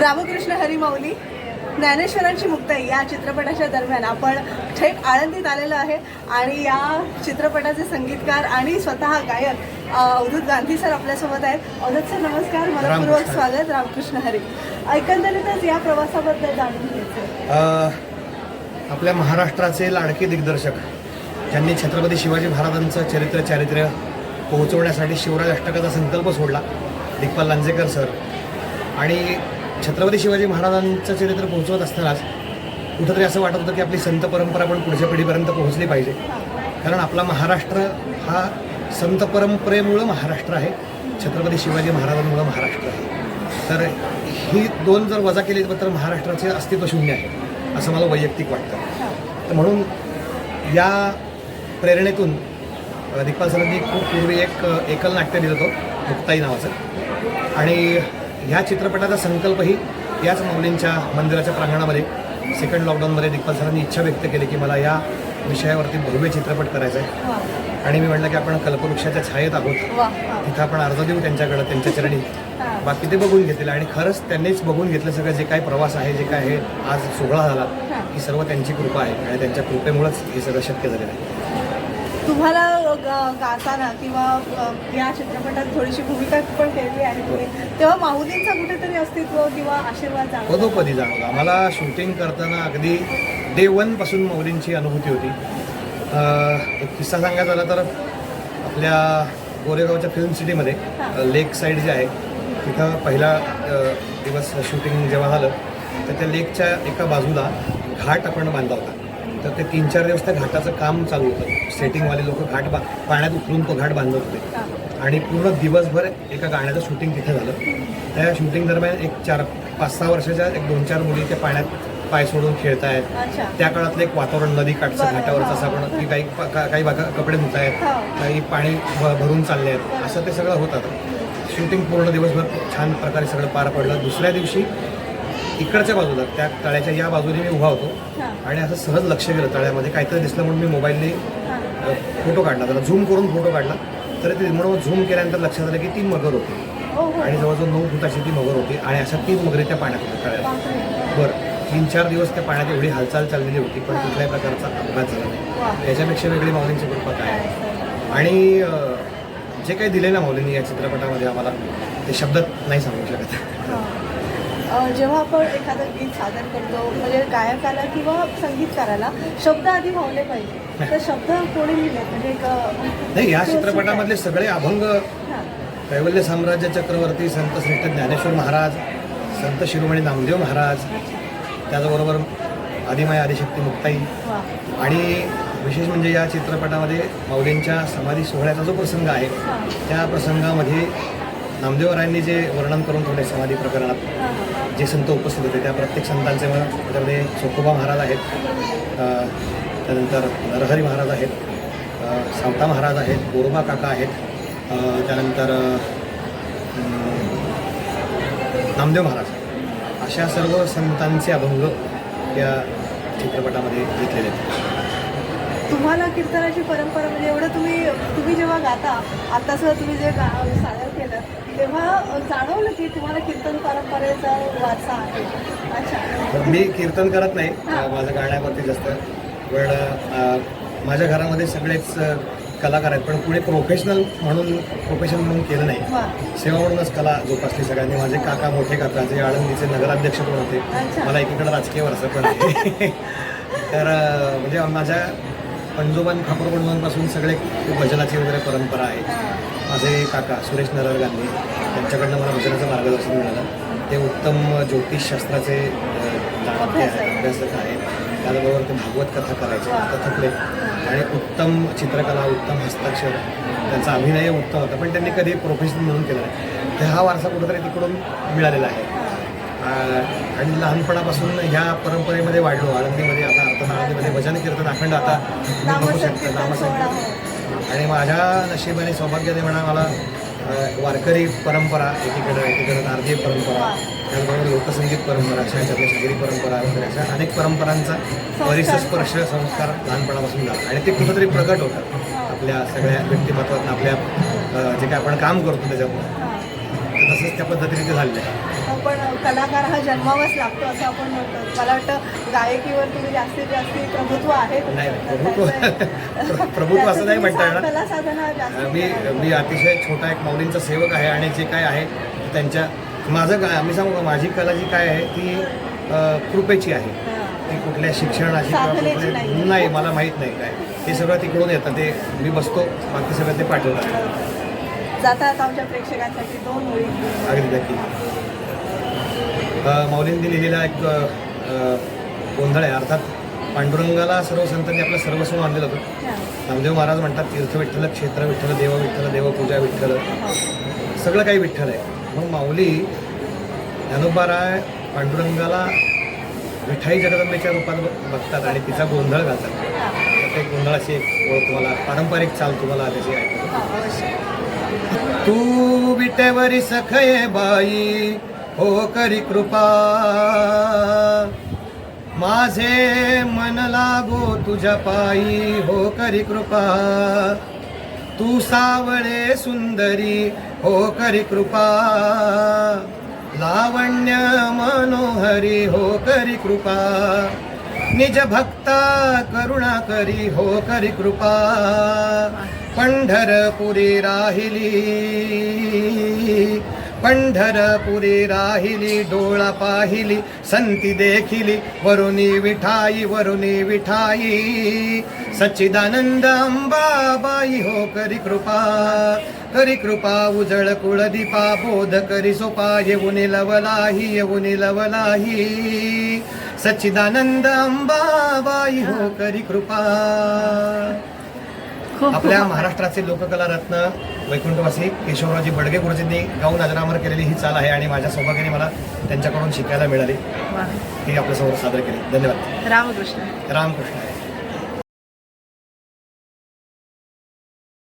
रामकृष्ण हरिमाऊली ज्ञानेश्वरांची मुक्ताई या चित्रपटाच्या दरम्यान आपण थेट आळंदीत आलेलो आहे आणि या चित्रपटाचे संगीतकार आणि स्वतः गायक अवधूत गांधी सर आपल्यासोबत आहेत. अवधूत सर नमस्कार. मनपूर्वक. स्वागत रामकृष्ण हरी. एकंदरीतच या प्रवासाबद्दल जाणून घ्यायचं आपल्या महाराष्ट्राचे लाडके दिग्दर्शक ज्यांनी छत्रपती शिवाजी महाराजांचं चरित्र चारित्र्य पोहोचवण्यासाठी शिवराज अष्टकाचा संकल्प सोडला दिग्पाल लांजेकर सर. आणि छत्रपती शिवाजी महाराजांचं चरित्र पोहोचवत असतानाच कुठंतरी असं वाटत होतं की आपली संत परंपरा पण पुढच्या पिढीपर्यंत पोहोचली पाहिजे. कारण आपला महाराष्ट्र हा संत परंपरेमुळं महाराष्ट्र आहे छत्रपती शिवाजी महाराजांमुळं महाराष्ट्र आहे. तर ही दोन जर वजा केली तर महाराष्ट्राचे अस्तित्व शून्य आहे असं मला वैयक्तिक वाटतं. तर म्हणून या प्रेरणेतून दिग्पाल सरांनी खूप पूर्वी एक एकल नाट्य दिलं होतं मुक्ताई नावाचं. आणि ह्या चित्रपटाचा संकल्पही याच माऊलींच्या मंदिराच्या प्रांगणामध्ये सेकंड लॉकडाऊनमध्ये दिग्पाल सरांनी इच्छा व्यक्त केली की मला या विषयावरती भव्य चित्रपट करायचा आहे आणि मी म्हटलं की आपण कल्पवृक्षाच्या छायेत आहोत. तिथं आपण अर्ज देऊ त्यांच्याकडं त्यांच्या चरणी. बाकी ते बघून घेतील. आणि खरंच त्यांनीच बघून घेतलं सगळं जे काही प्रवास आहे जे काय आहे आज सोहळा झाला. ही सर्व त्यांची कृपा आहे. आणि त्यांच्या कृपेमुळेच हे सगळं शक्य झालेलं आहे. तुम्हाला गाताना किंवा या चित्रपटात थोडीशी भूमिका पण केली आहे तुम्ही. तेव्हा माऊलींचा कुठेतरी अस्तित्व किंवा आशीर्वाद पदोपदी जाणवलं. आम्हाला शूटिंग करताना अगदी डे वनपासून मौलींची अनुभूती होती. एक किस्सा सांगायचा झाला तर आपल्या गोरेगावच्या फिल्म सिटीमध्ये लेक साईड जे आहे तिथं पहिला दिवस शूटिंग जेव्हा झालं तर त्या लेकच्या एका बाजूला घाट आपण बांधला होता. तर ते तीन चार दिवस त्या घाटाचं काम चालू होतं. सेटिंगवाले लोक घाट बा पाण्यात उतरून तो घाट बांधत होते. आणि पूर्ण दिवसभर एका गाण्याचं शूटिंग तिथे झालं. त्या शूटिंग दरम्यान एक चार पाच सहा वर्षाच्या एक दोन चार मुली त्या पाण्यात पाय सोडून खेळत आहेत त्या काळातलं एक वातावरण नदी काठचं हा, असं आपण. की काही काही बागा कपडे धुत आहेत हा. काही पाणी भ- भरून चालले आहेत असं ते सगळं होतं शूटिंग पूर्ण दिवसभर छान प्रकारे सगळं पार पडलं. दुसऱ्या दिवशी इकडच्या बाजूला त्या तळ्याच्या या बाजूने मी उभा होतो. आणि असं सहज लक्ष गेलं तळ्यामध्ये. काहीतरी दिसलं म्हणून मी मोबाईलने. फोटो काढला. त्याला झूम करून फोटो काढला. तर ते म्हणून झूम केल्यानंतर लक्षात आलं की ती मगर होती. हो हो. आणि जवळजवळ नऊ फुटाची ती मगर होती. आणि अशा तीन मगरी त्या पाण्यात होत्या तळ्यात. बरं. तीन चार दिवस त्या पाण्यात एवढी हालचाल चाललेली होती पण कुठल्याही प्रकारचा अपघात झाला. नाही. त्याच्यापेक्षा वेगळी माऊलींची कृपा काय? आहे आणि जे काही दिले ना माऊलींनी या चित्रपटामध्ये आम्हाला ते शब्दात नाही सांगू शकत. जेव्हा आपण एखादं गीत सादर करतो म्हणजे गायकाला किंवा संगीतकाराला शब्द आधी भावले पाहिजे तर शब्द कोणी लिहिले म्हणजे एक नाही या चित्रपटामधले सगळे अभंग. कैवल्य साम्राज्य चक्रवर्ती संत श्रेष्ठ ज्ञानेश्वर महाराज संत शिरोमणी नामदेव महाराज त्याचबरोबर आदिमाय आदिशक्ती मुक्ताई. आणि विशेष म्हणजे या चित्रपटामध्ये माऊलींच्या समाधी सोहळ्याचा जो प्रसंग आहे. त्या प्रसंगामध्ये नामदेवरायांनी जे वर्णन करून ठेवले समाधी प्रकरणात जे संत उपस्थित होते त्या प्रत्येक संतांचे मग त्यामध्ये सोकोबा महाराज आहेत त्यानंतर नरहरी महाराज आहेत सावता महाराज आहेत गोरोबा काका आहेत त्यानंतर नामदेव महाराज. अशा सर्व संतांचे अभंग या चित्रपटामध्ये घेतलेले आहेत. तुम्हाला कीर्तनाची परंपरा म्हणजे एवढं तुम्ही तुम्ही जेव्हा गाता आताच तुम्ही जे गा सादर तेव्हा जाणवलं की तुम्हाला कीर्तन परंपरेचा वारसा आहे. अच्छा. तर मी कीर्तन करत नाही माझं गाण्यावरती जास्त. पण माझ्या घरामध्ये सगळेच कलाकार आहेत पण पुढे प्रोफेशनल म्हणून प्रोफेशन म्हणून केलं नाही. सेवा म्हणूनच कला जोपासली सगळ्यांनी. माझे काका मोठे काका जे आळंदीचे नगराध्यक्ष पण होते. मला एकीकडे राजकीय वारसा पण तर म्हणजे माझ्या पंजोबान खापर पंजोबांपासून सगळे खूप भजनाची वगैरे परंपरा आहे. माझे काका सुरेश नरहर गांधी त्यांच्याकडनं मला भजनाचं मार्गदर्शन मिळालं. ते उत्तम ज्योतिषशास्त्राचे जाणते अभ्यासक. आहेत अभ्यासक आहेत. त्याचबरोबर ते भागवत कथा करायचे. कथकले. आणि उत्तम चित्रकला उत्तम हस्ताक्षर त्यांचा अभिनय उत्तम होता पण त्यांनी कधी प्रोफेशनल म्हणून केला नाही. तर हा वारसा कुठेतरी तिकडून मिळालेला आहे. आणि लहानपणापासून ह्या परंपरेमध्ये वाढलो. आळंदीमध्ये आता अर्थात आळंदीमध्ये भजन कीर्तन अखंड आता बघू शकता नामसंकीर्तन. आणि माझ्या नशिबाने सौभाग्याने म्हणा मला वारकरी परंपरा एकीकडे एकीकडे नारदीय परंपरा. त्याचबरोबर लोकसंगीत परंपरा अशा ह्याच्यातल्या शाहिरी परंपरा वगैरे अशा अनेक परंपरांचा परिसस्पर्श संस्कार लहानपणापासून झाला. आणि ते कुठंतरी प्रकट होतात आपल्या सगळ्या व्यक्तिमत्वात आपल्या जे काय आपण काम करतो त्याच्यामुळे. तसंच त्या पद्धतीने ते झालेलं आहे. पण कलाकार हा जन्मावाच लागतो असं आपण म्हणतो. मला वाटतं गायकीवर तुम्ही जास्तीत जास्त प्रभुत्व आहे प्रभुत्व- असं नाही म्हणता येणार. मी मी अतिशय छोटा एक माऊलींचा सेवक आहे आणि जे काय आहे त्यांच्या माझं काय मी सांगू का? माझी कला जी काय आहे ती कृपेची आहे. हां. ती कुठल्या शिक्षणाची किंवा नाही. मला माहीत नाही काय. ते सगळं तिकडून येतं. ते मी बसतो बाकी सगळं ते पाठवतात. जाता आता आमच्या प्रेक्षकांसाठी दोन अगदी नक्की माऊलींनी लिहिलेला एक गोंधळ आहे. अर्थात पांडुरंगाला सर्व संतांनी आपलं सर्वस्व मानलेलं होतं. नामदेव महाराज म्हणतात तीर्थ विठ्ठल क्षेत्र विठ्ठल देव विठ्ठल देवपूजा विठ्ठल. सगळं काही विठ्ठल आहे. मग माऊली ज्ञानोबाराय पांडुरंगाला विठाई जगदंबेच्या रूपात बघतात आणि तिचा गोंधळ घालतात. ते गोंधळाची एक ओळख तुम्हाला पारंपरिक चाल तुम्हाला त्याची ऐकू अवश्य. तू विटेवरी सखये बाई हो करी कृपा. माझे मन लागो तुझ्या पायी हो करी कृपा. तू सावळे सुंदरी हो करी कृपा. लावण्य मनोहरी हो करी कृपा. निज भक्ता करुणा करी हो करी कृपा. पंढरपुरी राहिली. पंढरपुरी राहिली डोळा पाहिली संती देखिली वरुणी विठाई वरुणी विठाई. सच्चिदानंद अंबाबाई हो करी कृपा करी कृपा उजळ कुळदीपा बोध करी सोपा येऊनी लवलाही येऊनी लवलाही. सच्चिदानंद अंबाबाई हो करी कृपा. आपल्या महाराष्ट्राचे लोककला रत्न वैकुंठवासी केशवरावजी बडगे गुरुजींनी गाऊन अजरामर केलेली ही चाल आहे आणि माझ्या सौभाग्याने मला त्यांच्याकडून शिकायला मिळाली. ती आपल्यासमोर सादर केली. धन्यवाद. रामकृष्ण. रामकृष्ण.